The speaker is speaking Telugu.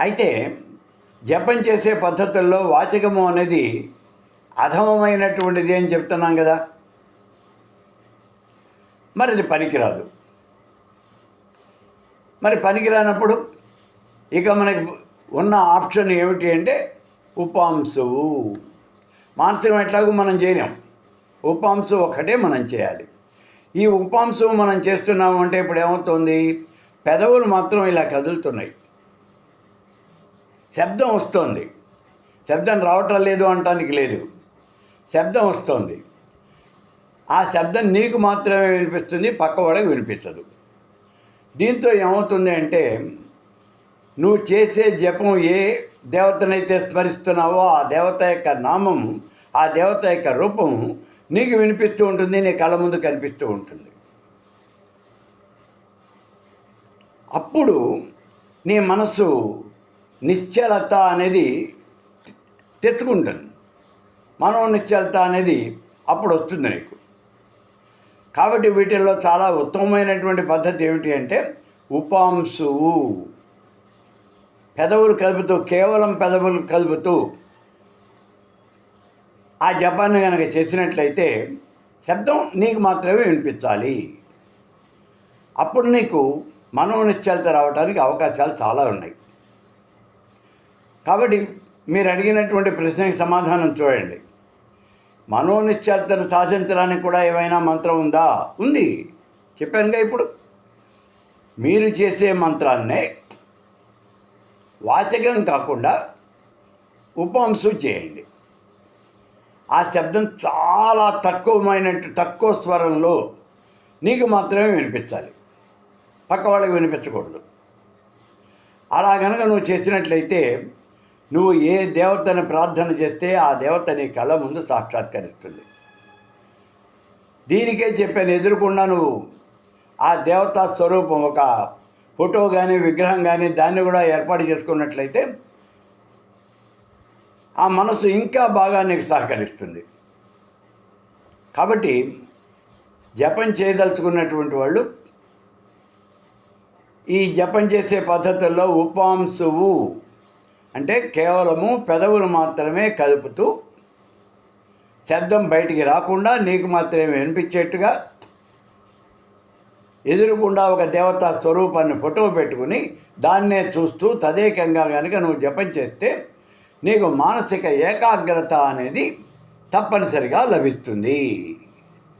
అయితే జపం చేసే పద్ధతుల్లో వాచకము అనేది అధమమైనటువంటిది అని చెప్తున్నాం కదా. మరి అది పనికిరాదు. మరి పనికిరానప్పుడు ఇక మనకి ఉన్న ఆప్షన్ ఏమిటి అంటే ఉపాంశువు మానసికం ఎట్లాగో మనం చేయలేం. ఉపాంశు ఒకటే మనం చేయాలి. ఈ ఉపాంశం మనం చేస్తున్నాము అంటే ఇప్పుడు ఏమవుతుంది? పెదవులు మాత్రం ఇలా కదులుతున్నాయి. శబ్దం వస్తుంది. శబ్దం రావటం లేదు అంటానికి లేదు. శబ్దం వస్తుంది. ఆ శబ్దం నీకు మాత్రమే వినిపిస్తుంది పక్క వాళ్ళకి వినిపించదు. దీంతో ఏమవుతుంది అంటే నువ్వు చేసే జపం ఏ దేవతనైతే స్మరిస్తున్నావో ఆ దేవత యొక్క నామం ఆ దేవత యొక్క రూపం నీకు వినిపిస్తూ ఉంటుంది నీ కళ్ళ ముందు కనిపిస్తూ ఉంటుంది. అప్పుడు నీ మనసు నిశ్చలత అనేది తెచ్చుకుంటుంది. మనో నిశ్చలత అనేది అప్పుడు వస్తుంది నీకు. కాబట్టి వీటిల్లో చాలా ఉత్తమమైనటువంటి పద్ధతి ఏమిటి అంటే ఉపాంశువు పెదవులు కలుపుతూ కేవలం పెదవులు కలుపుతూ ఆ జపాన్ని కనుక చేసినట్లయితే శబ్దం నీకు మాత్రమే వినిపించాలి. అప్పుడు నీకు మనోనిశ్చలత రావడానికి అవకాశాలు చాలా ఉన్నాయి. కాబట్టి మీరు అడిగినటువంటి ప్రశ్నకి సమాధానం చూడండి. మనోనిశ్చర్తను సాధించడానికి కూడా ఏమైనా మంత్రం ఉందా? ఉంది. చెప్పానుగా ఇప్పుడు. మీరు చేసే మంత్రాన్నే వాచకం కాకుండా ఉపాంశం చేయండి. ఆ శబ్దం చాలా తక్కువమైనట్టు తక్కువ స్వరంలో నీకు మాత్రమే వినిపించాలి. పక్క వాళ్ళకి వినిపించకూడదు. అలా కనుక నువ్వు చేసినట్లయితే నువ్వు ఏ దేవతను ప్రార్థన చేస్తే ఆ దేవత నీ కళ్ళ ముందు సాక్షాత్కరిస్తుంది. దీనికే చెప్పాను ఎదురుకుండా నువ్వు ఆ దేవతా స్వరూపం ఒక ఫోటో కానీ విగ్రహం కానీ దాన్ని కూడా ఏర్పాటు చేసుకున్నట్లయితే ఆ మనసు ఇంకా బాగా నీకు సహకరిస్తుంది. కాబట్టి జపం చేయదలుచుకున్నటువంటి వాళ్ళు ఈ జపం చేసే పద్ధతుల్లో ఉపాంశువు అంటే కేవలము పెదవులు మాత్రమే కలుపుతూ శబ్దం బయటికి రాకుండా నీకు మాత్రమే వినిపించేట్టుగా ఎదురుకుండా ఒక దేవతా స్వరూపాన్ని ఫోటో పెట్టుకుని దాన్నే చూస్తూ తదేకంగా కనుక నువ్వు జపం చేస్తే నీకు మానసిక ఏకాగ్రత అనేది తప్పనిసరిగా లభిస్తుంది.